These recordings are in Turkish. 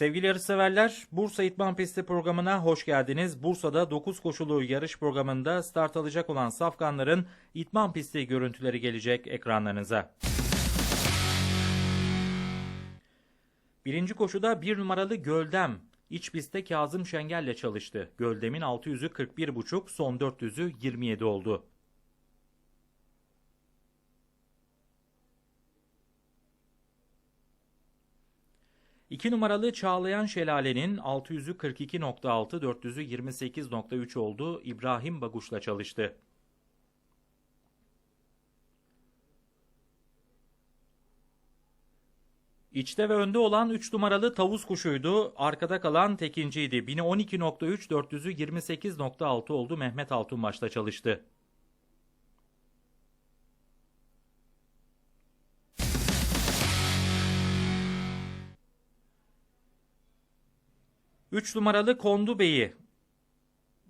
Sevgili yarışseverler, Bursa İtman Pisti programına hoş geldiniz. Bursa'da 9 koşulu yarış programında start alacak olan safkanların İtman Pisti görüntüleri gelecek ekranlarınıza. Birinci koşuda bir numaralı Göldem iç pistte Kazım Şengel'le çalıştı. Göldem'in 600'ü 41,5, son 400'ü 27 oldu. İki numaralı Çağlayan Şelale'nin 600'ü 42.6, 400'ü 28.3 oldu. İbrahim Baguş'la çalıştı. İçte ve önde olan 3 numaralı tavus kuşuydu. Arkada kalan tekinciydi. 1012.3, 400'ü 28.6 oldu. Mehmet Altunbaş'la çalıştı. Üç numaralı Kondu Bey'i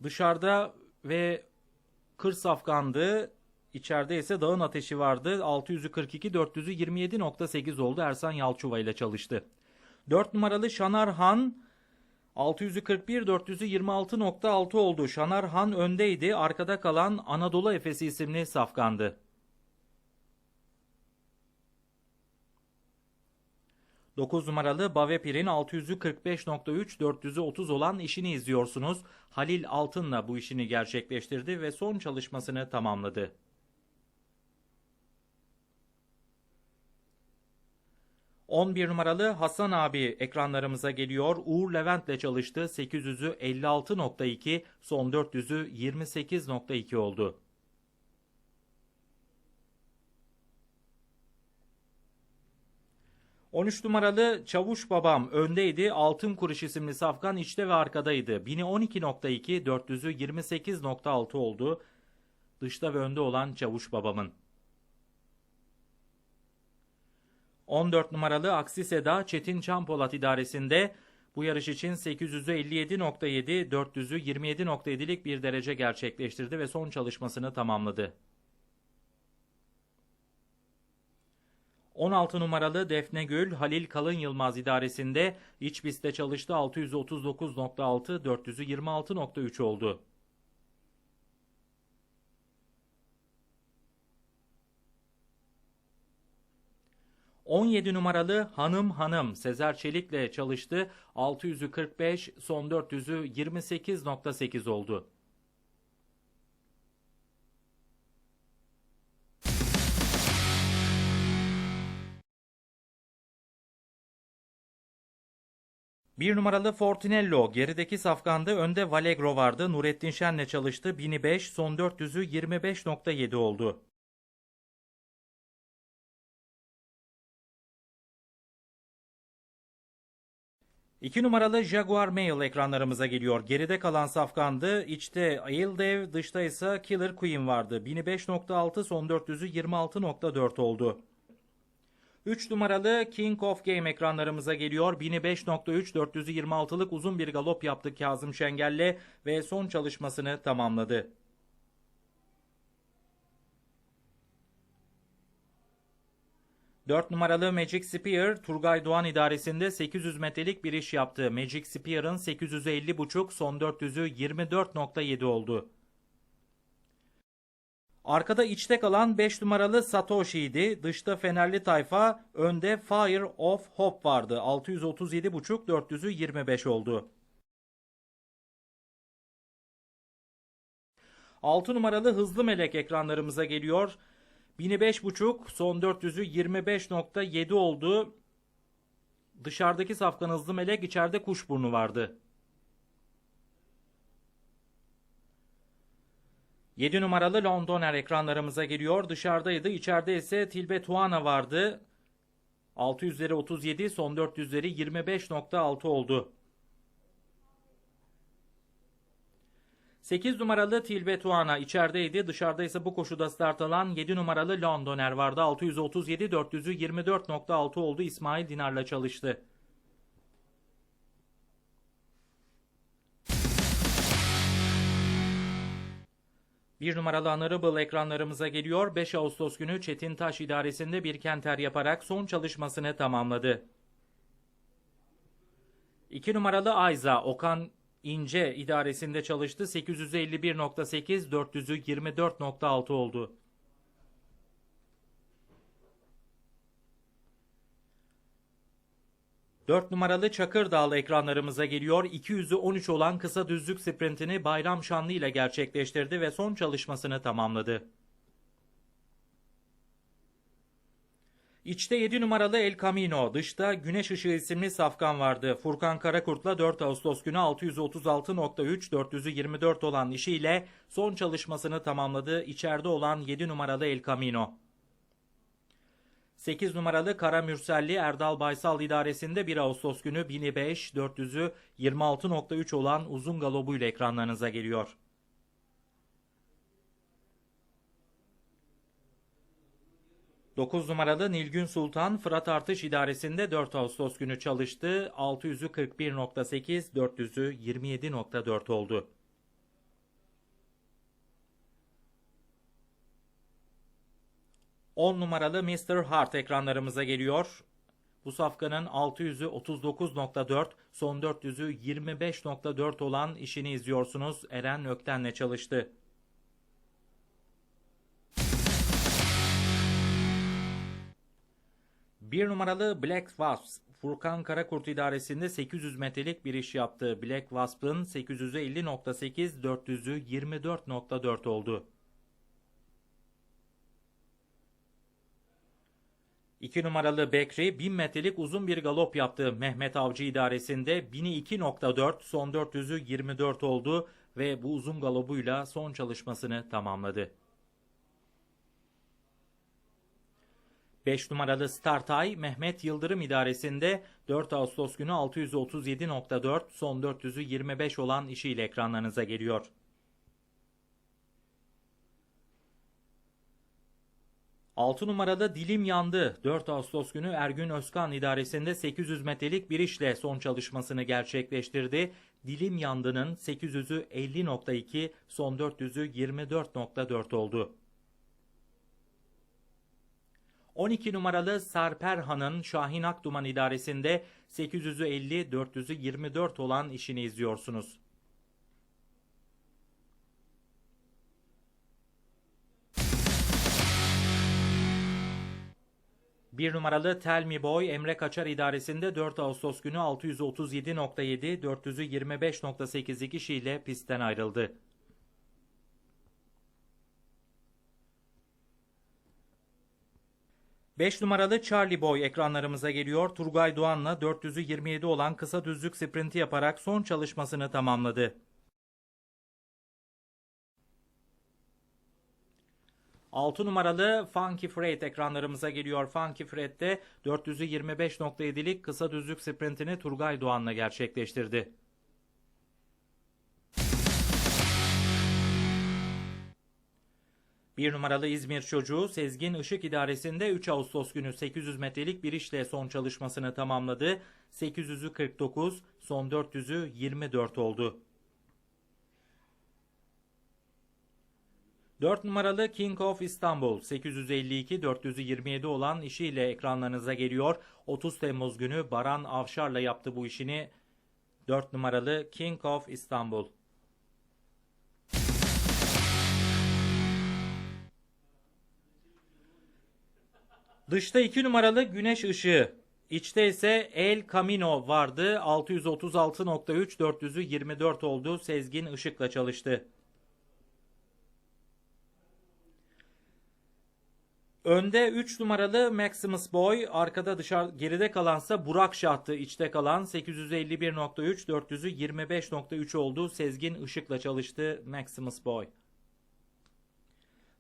dışarıda ve kır safkandı. İçeride ise dağın ateşi vardı. 600'ü 42, 400'ü 27.8 oldu. Ersan Yalçuva ile çalıştı. 4 numaralı Şanar Han 600'ü 41, 400'ü 26.6 oldu. Şanar Han öndeydi. Arkada kalan Anadolu Efesi isimli safkandı. 9 numaralı Bavepir'in 600'ü 45.3, 400'ü 30 olan işini izliyorsunuz. Halil Altın'la bu işini gerçekleştirdi ve son çalışmasını tamamladı. ...11 numaralı Hasan abi ekranlarımıza geliyor. Uğur Levent'le çalıştı. 800'ü 56.2, son 400'ü 28.2 oldu. 13 numaralı Çavuş Babam öndeydi. Altın Kuruş isimli safkan içte ve arkadaydı. 1012.2, 400'ü 28.6 oldu. Dışta ve önde olan Çavuş Babam'ın. 14 numaralı Aksi Seda Çetin Çampolat idaresinde bu yarış için 800'ü 57.7, 400'ü 27.7'lik bir derece gerçekleştirdi ve son çalışmasını tamamladı. 16 numaralı Defne Gül Halil Kalın Yılmaz idaresinde iç pistte çalıştı 639.6 400'ü 26.3 oldu. ...17 numaralı Hanım Hanım Sezer Çelik'le çalıştı. 600'ü 45, son 400'ü 28.8 oldu. Bir numaralı Fortinello gerideki safkandı. Önde Valegro vardı. Nurettin Şen'le çalıştı. 1005 son 400'ü 25.7 oldu. İki numaralı Jaguar Mail ekranlarımıza geliyor. Geride kalan safkandı. İçte Aildev, dışta ise Killer Queen vardı. 1005.6 son 400'ü 26.4 oldu. 3 numaralı King of Game ekranlarımıza geliyor. 1005.3 426'lık uzun bir galop yaptı Kazım Şengel'le ve son çalışmasını tamamladı. Dört numaralı Magic Spear, Turgay Doğan idaresinde 800 metrelik bir iş yaptı. Magic Spear'ın 850.5, son 400'ü 24.7 oldu. Arkada içte kalan 5 numaralı Satoshi'ydi. Dışta Fenerli tayfa, önde Fire of Hope vardı. 637.5 400'ü 25 oldu. 6 numaralı Hızlı Melek ekranlarımıza geliyor. 1005.5 son 400'ü 25.7 oldu. Dışarıdaki safkan Hızlı Melek içeride kuşburnu vardı. 7 numaralı Londoner ekranlarımıza geliyor. Dışarıdaydı. İçeride ise Tilbe Tuana vardı. 600'leri 37, son 400'leri 25.6 oldu. 8 numaralı Tilbe Tuana içerideydi. Dışarıda ise bu koşuda start alan 7 numaralı Londoner vardı. 637, 400'ü 24.6 oldu. İsmail Dinar'la çalıştı. Bir numaralı Honorable ekranlarımıza geliyor. 5 Ağustos günü Çetin Taş idaresinde bir kenter yaparak son çalışmasını tamamladı. 2 numaralı Ayza Okan İnce idaresinde çalıştı. 851.8 424.6 oldu. Dört numaralı Çakır Dağlı ekranlarımıza geliyor. 200'ü 13 olan kısa düzlük sprintini Bayram Şanlı ile gerçekleştirdi ve son çalışmasını tamamladı. İçte 7 numaralı El Camino, dışta Güneş Işığı isimli safkan vardı. Furkan Karakurt'la 4 Ağustos günü 636.3 424 olan işiyle son çalışmasını tamamladı. İçeride olan 7 numaralı El Camino. 8 numaralı Kara Mürselli Erdal Baysal idaresinde 1 Ağustos günü 1005 400'ü 26.3 olan uzun galobuyla ekranlarınıza geliyor. Dokuz numaralı Nilgün Sultan Fırat Artış İdaresi'nde 4 Ağustos günü çalıştı. 600'ü 41.8, 400'ü 27.4 oldu. On numaralı Mr. Hart ekranlarımıza geliyor. Bu safkanın 600'ü 39.4, son 400'ü 25.4 olan işini izliyorsunuz. Eren Ökten'le çalıştı. Bir numaralı Black Wasp, Furkan Karakurt idaresinde 800 metrelik bir iş yaptı. Black Wasp'ın 850.8, 400'ü 24.4 oldu. 2 numaralı Bekri 1000 metrelik uzun bir galop yaptı. Mehmet Avcı idaresinde 1000'i 2.4, son 400'ü 24 oldu ve bu uzun galobuyla son çalışmasını tamamladı. 5 numaralı Startay Mehmet Yıldırım idaresinde 4 Ağustos günü 637.4 son 400'ü 25 olan işiyle ekranlarınıza geliyor. Altı numaralı Dilim Yandı 4 Ağustos günü Ergün Özkan idaresinde 800 metrelik bir işle son çalışmasını gerçekleştirdi. Dilim Yandı'nın 800'ü 50.2 son 400'ü 24.4 oldu. 12 numaralı Sarperhan'ın Şahin Akduman idaresinde 800'ü 50, 400'ü 24 olan işini izliyorsunuz. Bir numaralı Tell Me Boy Emre Kaçar idaresinde 4 Ağustos günü 637.7, 400'ü 25.8 kişiyle pistten ayrıldı. 5 numaralı Charlie Boy ekranlarımıza geliyor. Turgay Doğan'la 400'ü 27 olan kısa düzlük sprinti yaparak son çalışmasını tamamladı. Altı numaralı Funky Freight ekranlarımıza geliyor. Funky Freight'te 400'ü 25.7'lik kısa düzlük sprintini Turgay Doğan'la gerçekleştirdi. Bir numaralı İzmir çocuğu Sezgin Işık İdaresi'nde 3 Ağustos günü 800 metrelik bir işle son çalışmasını tamamladı. 800'ü 49, son 400'ü 24 oldu. 4 numaralı King of İstanbul 852 427 olan işiyle ekranlarınıza geliyor. 30 Temmuz günü Baran Avşar'la yaptı bu işini. 4 numaralı King of İstanbul. Dışta 2 numaralı güneş ışığı. İçte ise El Camino vardı. 636.3 400'ü 24 oldu. Sezgin ışıkla çalıştı. Önde 3 numaralı Maximus Boy, arkada dışarı geride kalansa Burak Şahtı, içte kalan 851.3 400'ü 25.3 oldu. Sezgin ışıkla çalıştı Maximus Boy.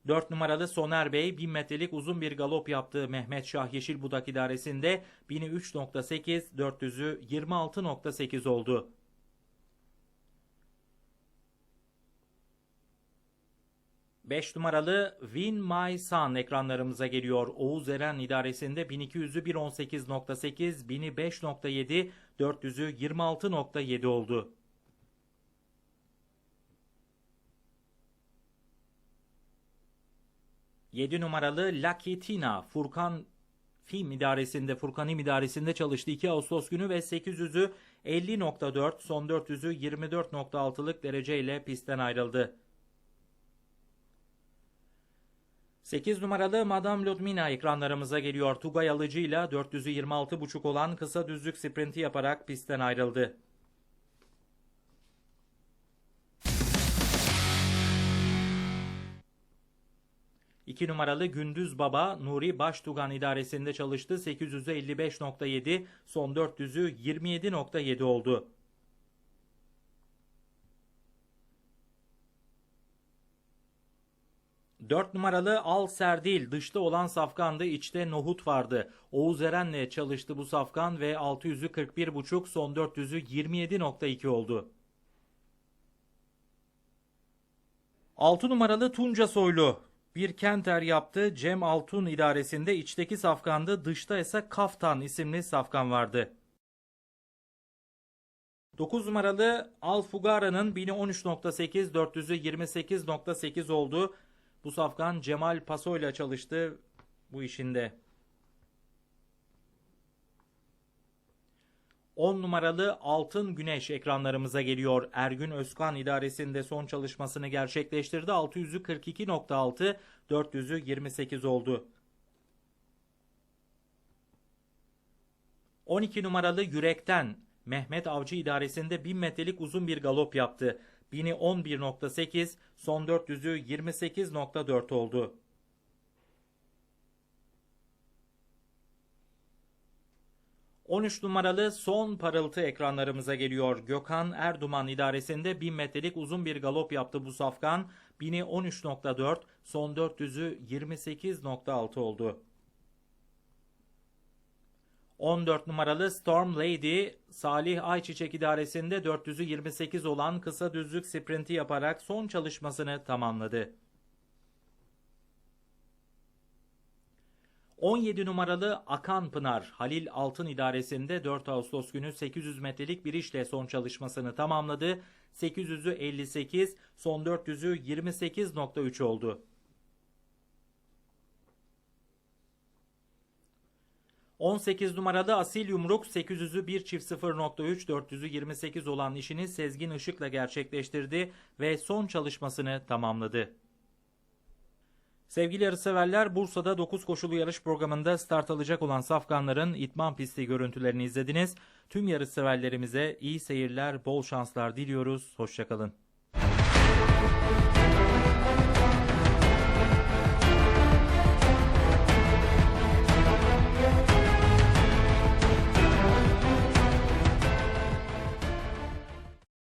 4 numaralı Soner Bey 1000 metrelik uzun bir galop yaptığı Mehmet Şah Yeşilbudak idaresinde 1000'i 3.8, 400'ü 26.8 oldu. Beş numaralı Win My Sun ekranlarımıza geliyor. Oğuz Eren idaresinde 1200'ü 1.18.8, 1000'i 5.7, 400'ü 26.7 oldu. 7 numaralı Lucky Tina Furkan Film idaresinde, Furkan İm idaresinde çalıştı 2 Ağustos günü ve 800'ü 50.4, son 400'ü 24.6'lık dereceyle pistten ayrıldı. 8 numaralı Madame Ludmina ekranlarımıza geliyor. Tugay alıcıyla 400'ü 26.5 olan kısa düzlük sprinti yaparak pistten ayrıldı. 2 numaralı Gündüz Baba Nuri Baştugan idaresinde çalıştı. 800'ü 55.7, son 400'ü 27.7 oldu. Dört numaralı Al Serdil dışta olan safkandı içte nohut vardı. Oğuz Eren'le çalıştı bu safkan ve 600'ü 41.5 son 400'ü 27.2 oldu. 6 numaralı Tunca Soylu bir kenter yaptı. Cem Altun idaresinde içteki safkandı. Dışta ise Kaftan isimli safkan vardı. 9 numaralı Al Fugara'nın 1013.8 400'ü 28.8 oldu. Bu safkan Cemal Paso ile çalıştı bu işinde. 10 numaralı Altın Güneş ekranlarımıza geliyor. Ergün Özkan idaresinde son çalışmasını gerçekleştirdi. 600'ü 42.6, 400'ü 28 oldu. 12 numaralı Yürekten Mehmet Avcı idaresinde 1000 metrelik uzun bir galop yaptı. 1000'i 11.8, son 400'ü 28.4 oldu. 13 numaralı son parıltı ekranlarımıza geliyor. Gökhan Erduman idaresinde 1000 metrelik uzun bir galop yaptı bu safkan. 1000'i 13.4, son 400'ü 28.6 oldu. 14 numaralı Storm Lady Salih Ayçiçek idaresinde 400'ü 28 olan kısa düzlük sprinti yaparak son çalışmasını tamamladı. 17 numaralı Akan Pınar Halil Altın idaresinde 4 Ağustos günü 800 metrelik bir işle son çalışmasını tamamladı. 800'ü 58, son 400'ü 28.3 oldu. 18 numaralı Asil Yumruk 800'ü 1 çift 0.3 400'ü 28 olan işini Sezgin Işık'la gerçekleştirdi ve son çalışmasını tamamladı. Sevgili yarışseverler Bursa'da 9 koşulu yarış programında start alacak olan safkanların itman pisti görüntülerini izlediniz. Tüm yarışseverlerimize iyi seyirler, bol şanslar diliyoruz. Hoşçakalın.